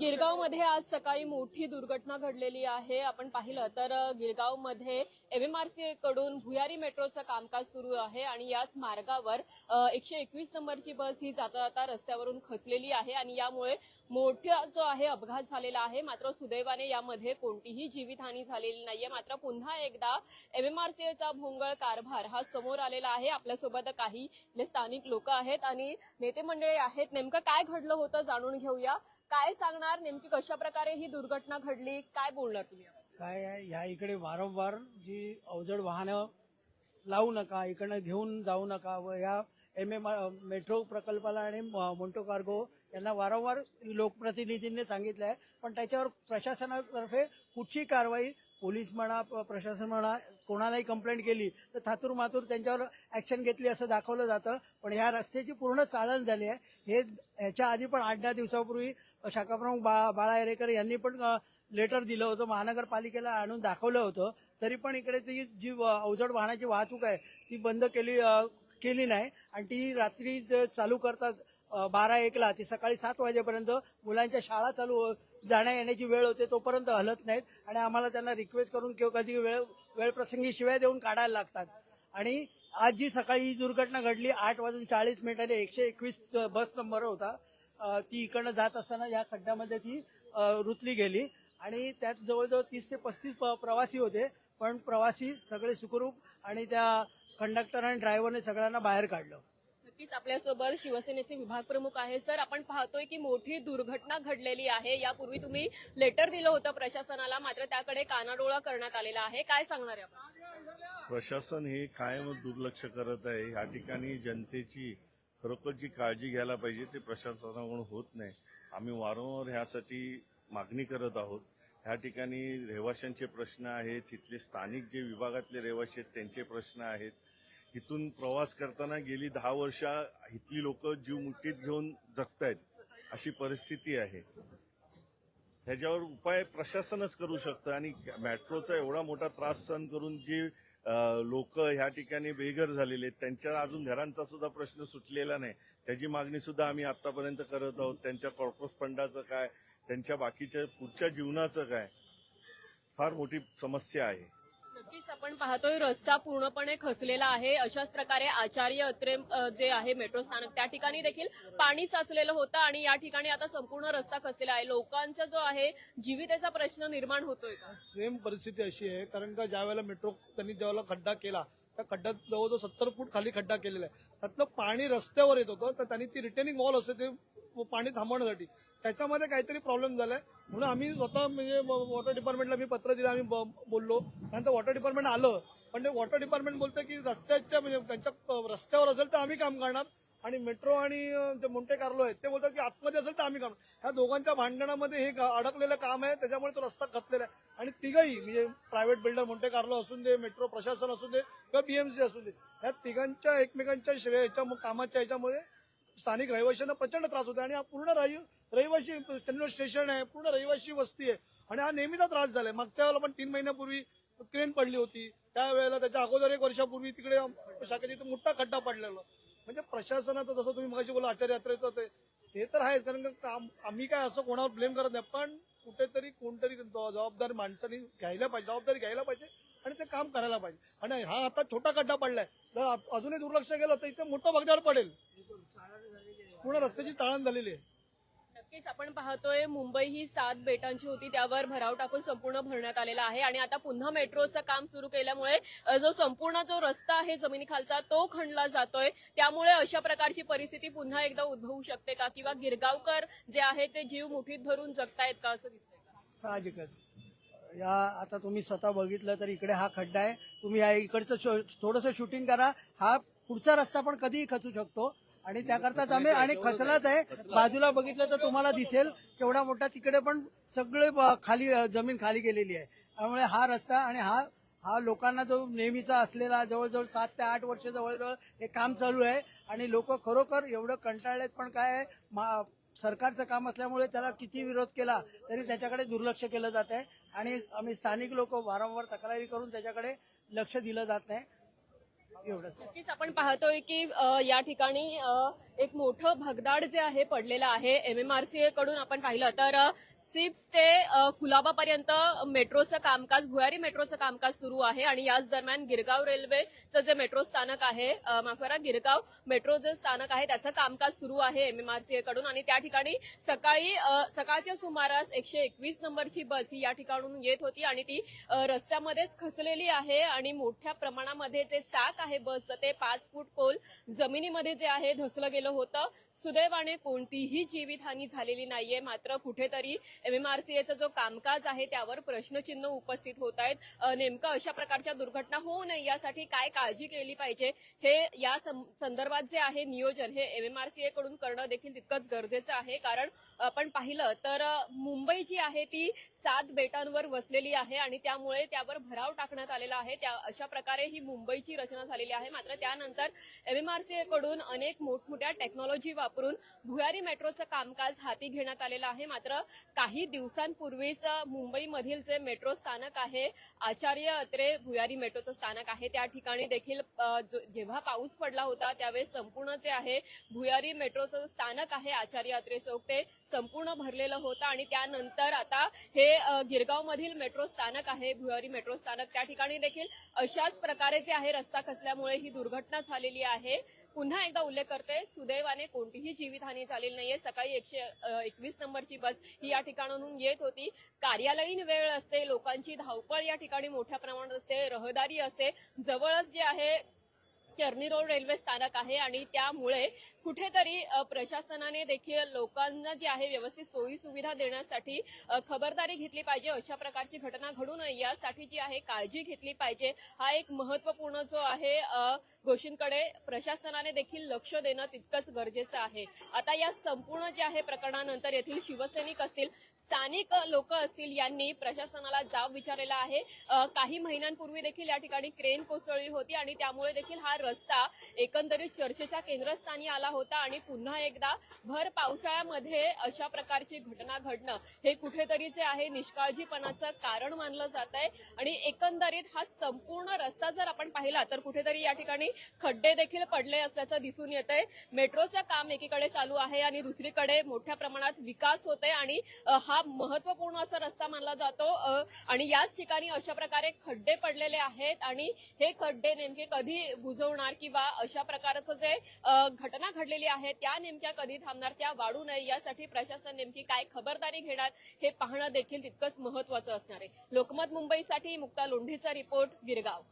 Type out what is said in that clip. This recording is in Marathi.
गिरगावमध्ये आज सकाळी मोठी दुर्घटना घडलेली आहे. आपण पाहिलं तर गिरगावमध्ये एमएमआरसी कडून भुयारी मेट्रोचं कामकाज सुरू आहे आणि याच मार्गावर एकशे एकवीस नंबरची बस ही जाता जाता रस्त्यावरून खचलेली आहे आणि यामुळे मोठा जो आहे अपघात झालेला आहे. मात्र सुदैवाने यामध्ये कोणतीही जीवितहानी झालेली नाहीये. मात्र पुन्हा एकदा एमएमआरसीचा भोंगळ कारभार हा समोर आलेला आहे. आपल्यासोबत काही स्थानिक लोक आहेत आणि नेते मंडळी आहेत. नेमकं काय घडलं होतं जाणून घेऊया. काय सांगणार? नेमकी कशा प्रकारे ही दुर्घटना घडली? काय बोलणार तुम्ही काय आहे? ह्या इकडे वारंवार जी अवजड वाहनं लावू नका इकडनं घेऊन जाऊ नका व या एम एम मेट्रो प्रकल्पाला आणि म- मोंटो कार्गो यांना वारंवार लोकप्रतिनिधींनी सांगितलं आहे पण त्याच्यावर प्रशासनातर्फे कुठची कारवाई? पोलीस म्हणा प- प्रशासन म्हणा कोणालाही कंप्लेंट केली तर थातूर मातूर त्यांच्यावर ॲक्शन घेतली असं दाखवलं जातं. पण ह्या रस्त्याची पूर्ण चाळण झाली आहे. हे ह्याच्या आधी पण आठ दहा दिवसापूर्वी शाखाप्रमुख बा बाळा एरेकर यांनी पण लेटर दिलं होतं. महानगरपालिकेला आणून दाखवलं होतं. तरी पण इकडे ती जी अवजड वाहनाची वाहतूक आहे ती बंद केली केली नाही. आणि ती रात्री जे चालू करतात बारा एकला ती सकाळी सात वाजेपर्यंत मुलांच्या शाळा चालू हो- जाण्या येण्याची वेळ होते तोपर्यंत हलत नाहीत. आणि आम्हाला त्यांना रिक्वेस्ट करून किंवा कधी वेळ वेळप्रसंगी शिव्या देऊन काढायला लागतात. आणि आज जी सकाळी ही दुर्घटना घडली आठ वाजून चाळीस मिनिटांनी एकशे एकवीस बस नंबर होता. ती इकडनं जात असताना या खड्ड्यामध्ये ती रुतली गेली. आणि त्यात जवळजवळ तीस ते पस्तीस प- प्रवासी होते. पण प्रवासी सगळे सुखरूप आणि त्या कंडक्टर आणि ड्रायव्हरने सगळ्यांना बाहेर काढलं. नक्कीच आपल्यासोबत शिवसेनेचे विभाग प्रमुख आहे सर आपण पाहतोय की मोठी दुर्घटना घडलेली आहे. यापूर्वी तुम्ही लेटर दिलं होतं प्रशासनाला मात्र त्याकडे कानाडोळा करण्यात आलेला आहे. काय सांगणार आहे आपण? प्रशासन हे कायम दुर्लक्ष करत आहे. ह्या ठिकाणी जनतेची खरोखर जी काळजी घ्यायला पाहिजे ते प्रशासनाकडून होत नाही. आम्ही वारंवार ह्यासाठी मागणी करत आहोत. ह्या ठिकाणी रहिवाशांचे प्रश्न आहेत तिथले स्थानिक जे विभागातले रहिवाशी आहेत त्यांचे प्रश्न आहेत. इथून प्रवास करताना गेली दहा वर्ष इथली लोक जीव मुठीत घेऊन जगतायत अशी परिस्थिती आहे. ह्याच्यावर उपाय प्रशासनच करू शकतं आणि मेट्रोचा एवढा मोठा त्रास सहन करून जी लोक ह्या ठिकाणी बेघर झालेले आहेत. त्यांच्या अजून घरांचा सुद्धा प्रश्न सुटलेला नाही. त्याची मागणी सुद्धा आम्ही आतापर्यंत करत आहोत. त्यांच्या कॉर्पोस फंडाचं काय? त्यांच्या बाकीच्या पुढच्या जीवनाचं काय? फार मोठी समस्या आहे. नक्कीच आपण पाहतोय रस्ता पूर्णपणे खचलेला आहे. अशाच प्रकारे आचार्य अत्रे जे आहे मेट्रो स्थानक त्या ठिकाणी देखील पाणी साचलेलं होतं आणि या ठिकाणी आता संपूर्ण रस्ता खचलेला आहे. लोकांचा जो आहे जीवितेचा प्रश्न निर्माण होतोय का? सेम परिस्थिती अशी आहे कारण का ज्या वेळेला मेट्रो त्यांनी ज्यावेळेला खड्डा केला त्या खड्ड्यात जवळजवळ सत्तर फूट खाली खड्डा केलेला आहे. त्यातलं पाणी रस्त्यावर येत होतं तर त्यांनी ती रिटेनिंग वॉल असते ते पाणी थांबवण्यासाठी. त्याच्यामध्ये काहीतरी प्रॉब्लेम झालाय. म्हणून आम्ही स्वतः म्हणजे वॉटर डिपार्टमेंटला मी पत्र दिलं आम्ही बोललो. त्यानंतर वॉटर डिपार्टमेंट आलं. पण ते वॉटर डिपार्टमेंट बोलतं की रस्त्याच्या म्हणजे त्यांच्या रस्त्यावर असेल तर आम्ही काम करणार. आणि मेट्रो आणि जे मोंटे कार्लो आहेत ते बोलतात की आतमध्ये असेल तर आम्ही काम ह्या दोघांच्या भांडणामध्ये हे अडकलेलं काम आहे त्याच्यामुळे तो रस्ता खचलेला आहे. आणि तिघही म्हणजे प्रायव्हेट बिल्डर मोंटे कार्लो असून दे मेट्रो प्रशासन असू दे किंवा बीएमसी असू दे ह्या तिघांच्या एकमेकांच्या श्रेय ह्याच्या कामाच्या ह्याच्यामुळे स्थानिक रहिवाशांना प्रचंड त्रास होतो आणि हा पूर्ण रहि- रहिवाशी स्टेशन आहे पूर्ण रहिवाशी वस्ती आहे. आणि हा नेहमीचा त्रास झालाय. मागच्या वेळेला पण तीन महिन्यापूर्वी क्रेन पडली होती. त्यावेळेला त्याच्या अगोदर एक वर्षापूर्वी तिकडे शाखेच्या मोठा खड्डा पडलेला. म्हणजे प्रशासनाचं जसं तुम्ही मगाशी बोला आचार्य यात्रेचं ते ते तर आहेच. कारण का काम- आम्ही काय असं कोणावर ब्लेम करत नाही पण कुठेतरी कोणतरी जबाबदारी जबाबदार माणसांनी घ्यायला पाहिजे जबाबदारी घ्यायला पाहिजे आणि ते काम करायला पाहिजे. आणि हा आता छोटा खड्डा पडलाय. जर अजूनही दुर्लक्ष केलं तर इथे मोठं भगदाड पडेल. पूर्ण रस्त्याची ताळण झालेली आहे. नक्कीच आपण पाहतोय मुंबई ही सात बेटांची होती त्यावर भराव टाकून संपूर्ण भरण्यात आलेला आहे. आणि आता पुन्हा मेट्रोचं काम सुरू केल्यामुळे जो संपूर्ण जो रस्ता आहे जमिनीखालचा तो खणला जातोय. त्यामुळे अशा प्रकारची परिस्थिती पुन्हा एकदा उद्भवू शकते का? किंवा गिरगावकर जे आहे ते जीव मुठीत धरून जगतायत का असं दिसतंय? का साहजिकच. या आता तुम्ही स्वतः बघितलं तर इकडे हा खड्डा आहे. तुम्ही या इकडचं थोडंसं शूटिंग करा. हा पुढचा रस्ता पण कधीही खचू शकतो. आणि त्याकरताच आम्ही आणि खचलाच आहे. बाजूला बघितलं तर तुम्हाला दिसेल केवढा मोठा तिकडे पण सगळे खाली जमीन खाली गेलेली आहे. त्यामुळे हा रस्ता आणि हा हा लोकांना जो नेहमीचा असलेला जवळजवळ सात ते आठ वर्ष जवळजवळ हे काम चालू आहे. आणि लोक खरोखर एवढं कंटाळलेत पण काय आहे मा- सरकारचं काम असल्यामुळे त्याला किती विरोध केला तरी त्याच्याकडे दुर्लक्ष केलं जात आहे. आणि आम्ही स्थानिक लोक वारंवार तक्रारी करून त्याच्याकडे लक्ष दिलं जात नाही. एवढंच. नक्कीच आपण पाहतोय की अ, या ठिकाणी अ, एक मोठं भगदाड जे आहे पडलेलं आहे. एमएमआरसीए कडून आपण पाहिलं तर अ, सिप्स ते अ, कुलाबापर्यंत मेट्रोचं कामकाज भुयारी मेट्रोचं कामकाज सुरू आहे. आणि याच दरम्यान गिरगाव रेल्वेचं जे मेट्रो स्थानक आहे अ, माफ करा गिरगाव मेट्रो जे स्थानक आहे त्याचं कामकाज सुरू आहे एमएमआरसीए कडून. आणि त्या ठिकाणी सकाळी अ, सकाळच्या सुमारास एकशे एकवीस नंबरची बस ही या ठिकाणून येत होती. आणि ती अ, रस्त्यामध्येच खचलेली आहे. आणि मोठ्या प्रमाणामध्ये जे चाक आहे बसचं ते पाच फूट पोल जमिनीमध्ये जे आहे धसलं गेलं होतं. सुदैवाने कोणतीही जीवितहानी झालेली नाहीये. मात्र कुठेतरी एमएमआरसीएचा जो कामकाज आहे त्यावर प्रश्नचिन्ह उपस्थित होत आहेत. नेमकं अशा प्रकारच्या दुर्घटना होऊ नये यासाठी काय काळजी केली पाहिजे? हे या संदर्भात जे आहे नियोजन हे एमएमआरसीए कडून करणं देखील तितकंच गरजेचं आहे. कारण आपण पाहिलं तर मुंबई जी आहे ती सात बेटांवर वसलेली आहे आणि त्यामुळे त्यावर भराव टाकण्यात आलेला आहे. त्या अशा प्रकारे ही मुंबईची रचना झालेली आहे. मात्र त्यानंतर एमएमआरसीए कडून अनेक मोठमोठ्या टेक्नॉलॉजी वापरून भुयारी मेट्रोचं कामकाज हाती घेण्यात आलेलं आहे. मात्र काही दिवसांपूर्वीच मुंबईमधील जे मेट्रो स्थानक आहे आचार्य अत्रे भुयारी मेट्रोचं स्थानक आहे. त्या ठिकाणी देखील जेव्हा पाऊस पडला होता त्यावेळेस संपूर्ण जे आहे भुयारी मेट्रोचं स्थानक आहे आचार्य अत्रे चौक. ते संपूर्ण भरलेलं होतं आणि त्यानंतर आता हे गिरगावमधील मेट्रो स्थानक आहे भुयारी मेट्रो स्थानक. त्या ठिकाणी देखील अशाच प्रकारे जे आहे रस्ता असल्यामुळे ही दुर्घटना झालेली आहे. पुन्हा एकदा उल्लेख करते सुदैवाने कोणतीही जीवितहानी झालेली नाहीये. सकाळी एकशे एकवीस नंबरची बस ही या ठिकाणाहून येत होती. कार्यालयीन वेळ असते लोकांची धावपळ या ठिकाणी मोठ्या प्रमाणात असते रहदारी असते. जवळच जे आहे चर्नी रोड रेल्वे स्थानक आहे आणि त्यामुळे कुठेतरी प्रशासनाने देखील लोकांना जे आहे व्यवस्थित सोयी सुविधा देण्यासाठी खबरदारी घेतली पाहिजे. अशा प्रकारची घटना घडू नये यासाठी जी आहे काळजी घेतली पाहिजे. हा एक महत्त्वपूर्ण जो आहे गोष्टींकडे प्रशासनाने देखील लक्ष देणं तितकंच गरजेचं आहे. आता या संपूर्ण जे आहे प्रकरणानंतर येथील शिवसैनिक असतील स्थानिक लोक असतील यांनी प्रशासनाला जाब विचारलेला आहे. काही महिन्यांपूर्वी देखील या ठिकाणी क्रेन कोसळली होती आणि त्यामुळे देखील हा रस्ता एकंदरीत चर्चेच्या केंद्रस्थानी आला होता आणि पुन्हा एकदा भर पावसाळ्यामध्ये अशा प्रकारची घटना घडणं हे कुठेतरी जे आहे. निष्काळजीपणाचं कारण मानलं जात आहे. आणि एकंदरीत हा संपूर्ण रस्ता जर आपण पाहिला तर कुठेतरी या ठिकाणी खड्डे देखील पडले असल्याचं दिसून येत आहे मेट्रोचं काम एकीकडे चालू आहे आणि दुसरीकडे मोठ्या प्रमाणात विकास होत आहे आणि हा महत्त्वपूर्ण असा रस्ता मानला जातो. आणि याच ठिकाणी अशा प्रकारे खड्डे पडलेले आहेत आणि हे खड्डे नेमके कधी बुजवणार किंवा अशा प्रकारचं जे घटना घड उघडलेली आहे त्या नेमक्या कधी थांबणार त्या वाढू नये यासाठी प्रशासन नेमकी काय खबरदारी घेणार हे पाहणं देखील तितकंच महत्वाचं असणार आहे. लोकमत मुंबईसाठी मुक्ता लोंढीचा रिपोर्ट गिरगाव.